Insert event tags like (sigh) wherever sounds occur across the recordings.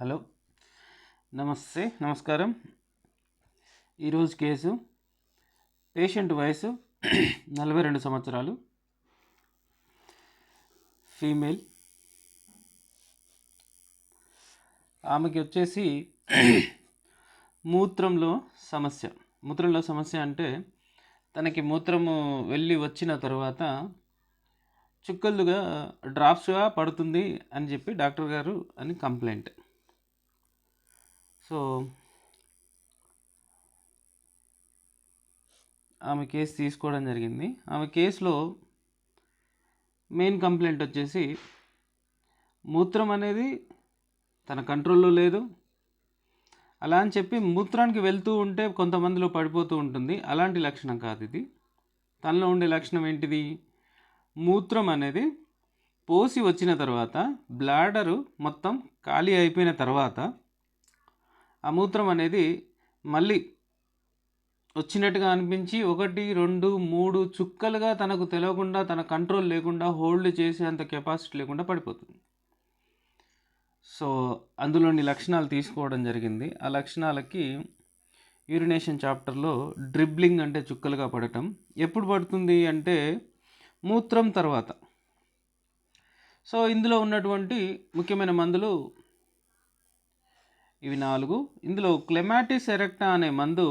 Hello. నమస్తే నమస్కారం. ఈరోజు కేసు పేషెంట్ వయసు (clears throat) నలభై రెండు సంవత్సరాలు. ఫీమేల్. ఆమెకి వచ్చేసి (clears throat) మూత్రంలో సమస్య. మూత్రంలో సమస్య అంటే తనకి మూత్రము వెళ్ళి వచ్చిన తర్వాత చుక్కలుగా డ్రాప్స్గా పడుతుంది అని చెప్పి డాక్టర్ గారు అని కంప్లైంట్. సో ఆమె కేసు తీసుకోవడం జరిగింది. ఆమె కేసులో మెయిన్ కంప్లైంట్ వచ్చేసి మూత్రం అనేది తన కంట్రోల్లో లేదు. అలా అని చెప్పి మూత్రానికి వెళ్తూ ఉంటే కొంతమందిలో పడిపోతూ ఉంటుంది. అలాంటి లక్షణం కాదు ఇది. తనలో ఉండే లక్షణం ఏంటిది? మూత్రం అనేది పోసి వచ్చిన తర్వాత బ్లాడరు మొత్తం ఖాళీ అయిపోయిన తర్వాత ఆ మూత్రం అనేది మళ్ళీ వచ్చినట్టుగా అనిపించి ఒకటి రెండు మూడు చుక్కలుగా తనకు తెలియకుండా తన కంట్రోల్ లేకుండా హోల్డ్ చేసేంత కెపాసిటీ లేకుండా పడిపోతుంది. సో అందులోని లక్షణాలు తీసుకోవడం జరిగింది. ఆ లక్షణాలకి యూరినేషన్ చాప్టర్లో డ్రిబ్లింగ్ అంటే చుక్కలుగా పడటం. ఎప్పుడు పడుతుంది అంటే మూత్రం తర్వాత. సో ఇందులో ఉన్నటువంటి ముఖ్యమైన మందులు ఇవి నాలుగు. ఇందులో క్లెమాటిస్ ఎరెక్టా అనే మందు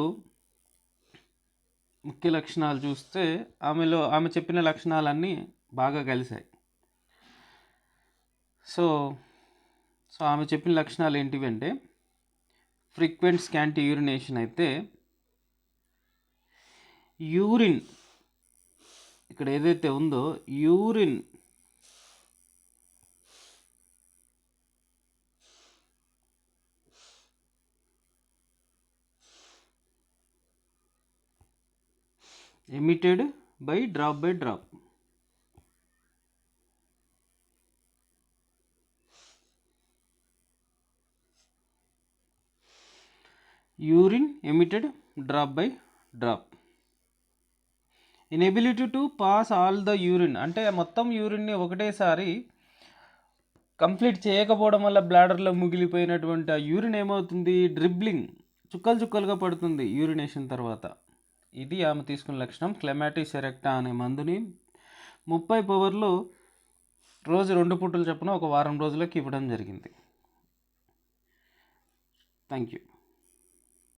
ముఖ్య లక్షణాలు చూస్తే ఆమెలో ఆమె చెప్పిన లక్షణాలన్నీ బాగా కలిశాయి. సో సో ఆమె చెప్పిన లక్షణాలు ఏంటివి అంటే ఫ్రీక్వెంట్ స్కాంటీ యూరినేషన్ అయితే యూరిన్ ఇక్కడ ఏదైతే ఉందో urine emitted by drop by drop urine emitted drop by drop inability to pass all the urine అంటే మొత్తం యూరిన్ని ఒకటేసారి కంప్లీట్ చేయకపోవడం వల్ల బ్లాడర్లో మిగిలిపోయినటువంటి ఆ యూరిన్ ఏమవుతుంది? డ్రిబ్లింగ్ చుక్కలు చుక్కలుగా పడుతుంది యూరినేషన్ తర్వాత. ఇది ఆమె తీసుకున్న లక్షణం. క్లెమాటిస్ ఎరెక్టా అనే మందుని ముప్పై పవర్లు రోజు రెండు పూటలు చొప్పున ఒక వారం రోజులకి ఇవ్వడం జరిగింది. Thank you.